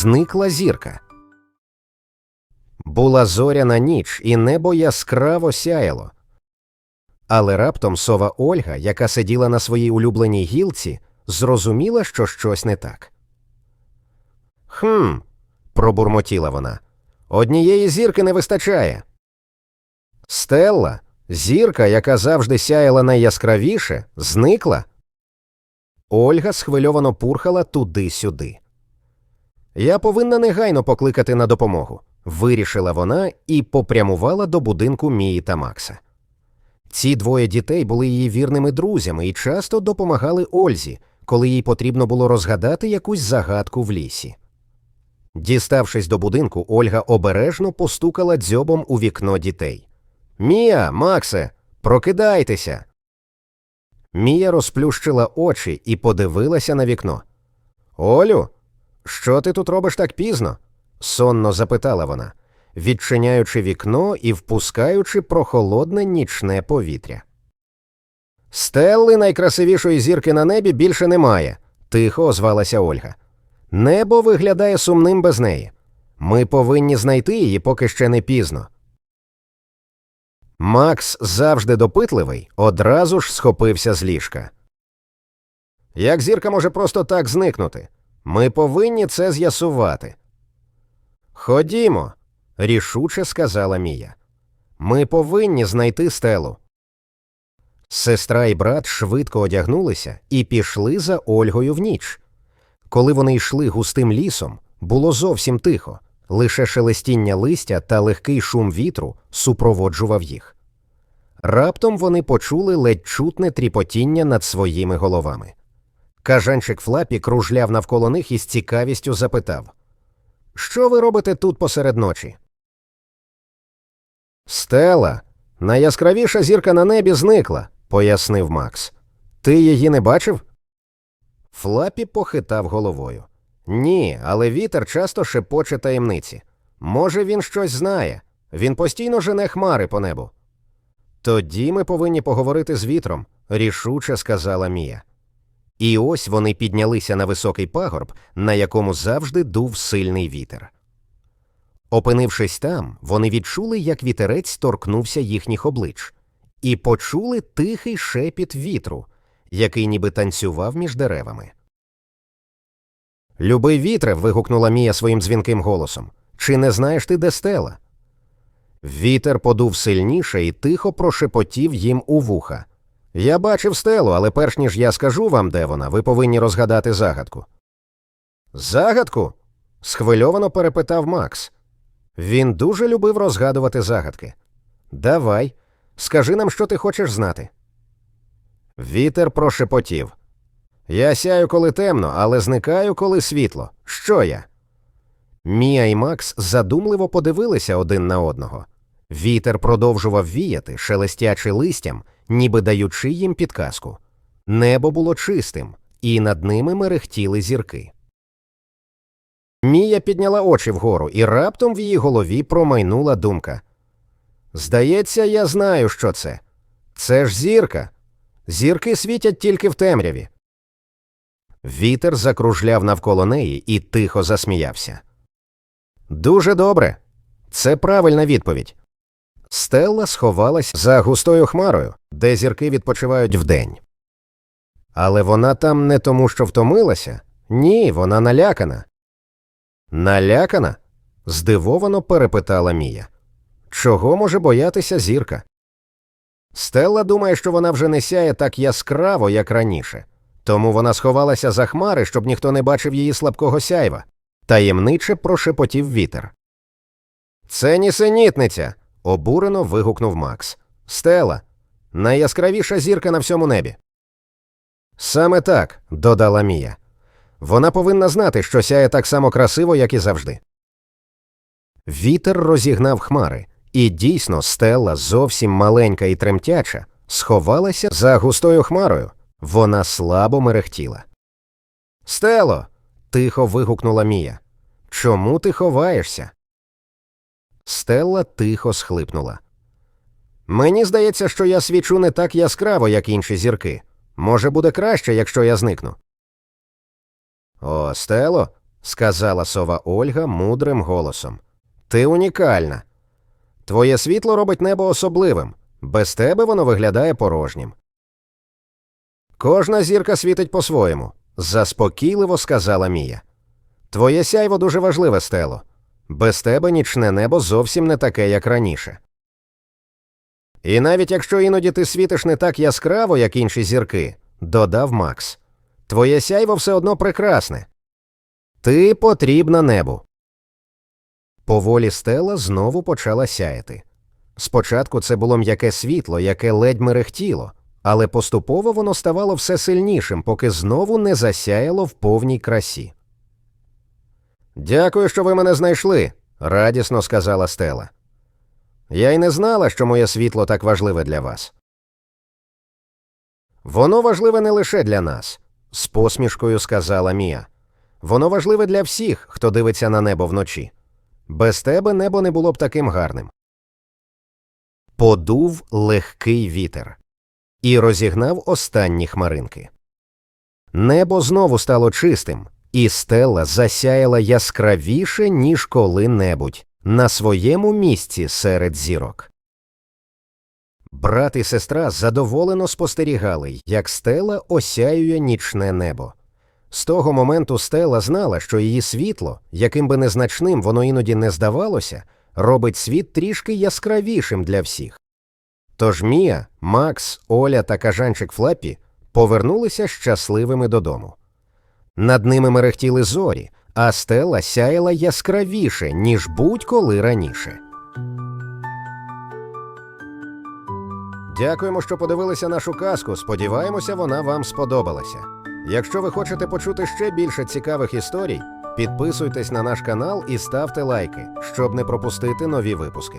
зникла зірка. Була зоряна ніч, і небо яскраво сяяло. Але раптом сова Ольга, яка сиділа на своїй улюбленій гілці, зрозуміла, що щось не так. Хм, пробурмотіла вона. Однієї зірки не вистачає. Стелла, зірка, яка завжди сяяла найяскравіше, зникла. Ольга схвильовано пурхала туди-сюди. Я повинна негайно покликати на допомогу, вирішила вона і попрямувала до будинку Мії та Макса. Ці двоє дітей були її вірними друзями і часто допомагали Ользі, коли їй потрібно було розгадати якусь загадку в лісі. Діставшись до будинку, Ольга обережно постукала дзьобом у вікно дітей. Мія, Максе, прокидайтеся. Мія розплющила очі і подивилася на вікно. Олю, що ти тут робиш так пізно? сонно запитала вона, відчиняючи вікно і впускаючи прохолодне нічне повітря. Стелли найкрасивішої зірки на небі більше немає, тихо озвалася Ольга. Небо виглядає сумним без неї. Ми повинні знайти її, поки ще не пізно. Макс, завжди допитливий, одразу ж схопився з ліжка. Як зірка може просто так зникнути? Ми повинні це з'ясувати. Ходімо, рішуче сказала Мія. Ми повинні знайти стелу. Сестра і брат швидко одягнулися і пішли за Ольгою в ніч. Коли вони йшли густим лісом, було зовсім тихо, лише шелестіння листя та легкий шум вітру супроводжував їх. Раптом вони почули ледь чутне тріпотіння над своїми головами. Кажанчик Флапі кружляв навколо них і з цікавістю запитав Що ви робите тут посеред ночі? Стела, найяскравіша зірка на небі зникла, пояснив Макс. Ти її не бачив? Флапі похитав головою. Ні, але вітер часто шепоче таємниці. Може, він щось знає. Він постійно жене хмари по небу. Тоді ми повинні поговорити з вітром, рішуче сказала Мія. І ось вони піднялися на високий пагорб, на якому завжди дув сильний вітер. Опинившись там, вони відчули, як вітерець торкнувся їхніх облич, і почули тихий шепіт вітру, який ніби танцював між деревами. Любий вітре. вигукнула Мія своїм дзвінким голосом. Чи не знаєш ти, де стела? Вітер подув сильніше і тихо прошепотів їм у вуха. Я бачив стелу, але перш ніж я скажу вам, де вона, ви повинні розгадати загадку. Загадку? схвильовано перепитав Макс. Він дуже любив розгадувати загадки. Давай, скажи нам, що ти хочеш знати. Вітер прошепотів. Я сяю, коли темно, але зникаю, коли світло. Що я? Мія і Макс задумливо подивилися один на одного. Вітер продовжував віяти, шелестячи листям, ніби даючи їм підказку. Небо було чистим, і над ними мерехтіли зірки. Мія підняла очі вгору, і раптом в її голові промайнула думка. Здається, я знаю, що це. Це ж зірка. Зірки світять тільки в темряві. Вітер закружляв навколо неї і тихо засміявся. Дуже добре. Це правильна відповідь. Стелла сховалась за густою хмарою, де зірки відпочивають вдень. Але вона там не тому, що втомилася. Ні, вона налякана. Налякана? здивовано перепитала Мія. Чого може боятися зірка? Стелла думає, що вона вже не сяє так яскраво, як раніше, тому вона сховалася за хмари, щоб ніхто не бачив її слабкого сяйва, таємниче прошепотів вітер. Це нісенітниця. Обурено вигукнув Макс. Стела, найяскравіша зірка на всьому небі. Саме так, додала Мія. Вона повинна знати, що сяє так само красиво, як і завжди. Вітер розігнав хмари, і дійсно стелла, зовсім маленька і тремтяча, сховалася за густою хмарою. Вона слабо мерехтіла. Стело. тихо вигукнула Мія. Чому ти ховаєшся? Стелла тихо схлипнула. Мені здається, що я свічу не так яскраво, як інші зірки. Може, буде краще, якщо я зникну. О, Стело, сказала сова Ольга мудрим голосом. Ти унікальна. Твоє світло робить небо особливим. Без тебе воно виглядає порожнім. Кожна зірка світить по-своєму, заспокійливо сказала Мія. Твоє сяйво дуже важливе, стело. Без тебе нічне небо зовсім не таке, як раніше. І навіть якщо іноді ти світиш не так яскраво, як інші зірки, додав Макс, твоє сяйво все одно прекрасне. Ти потрібна небу. Поволі стела знову почала сяяти. Спочатку це було м'яке світло, яке ледь мерехтіло, але поступово воно ставало все сильнішим, поки знову не засяяло в повній красі. Дякую, що ви мене знайшли, радісно сказала Стела. Я й не знала, що моє світло так важливе для вас. Воно важливе не лише для нас, з посмішкою сказала Мія. Воно важливе для всіх, хто дивиться на небо вночі. Без тебе небо не було б таким гарним. Подув легкий вітер і розігнав останні хмаринки. Небо знову стало чистим, і стела засяяла яскравіше, ніж коли-небудь, на своєму місці серед зірок. Брат і сестра задоволено спостерігали, як стела осяює нічне небо. З того моменту стела знала, що її світло, яким би незначним воно іноді не здавалося, робить світ трішки яскравішим для всіх. Тож Мія, Макс, Оля та кажанчик Флаппі повернулися щасливими додому. Над ними мерехтіли зорі, а стела сяяла яскравіше, ніж будь-коли раніше. Дякуємо, що подивилися нашу казку. Сподіваємося, вона вам сподобалася. Якщо ви хочете почути ще більше цікавих історій, підписуйтесь на наш канал і ставте лайки, щоб не пропустити нові випуски.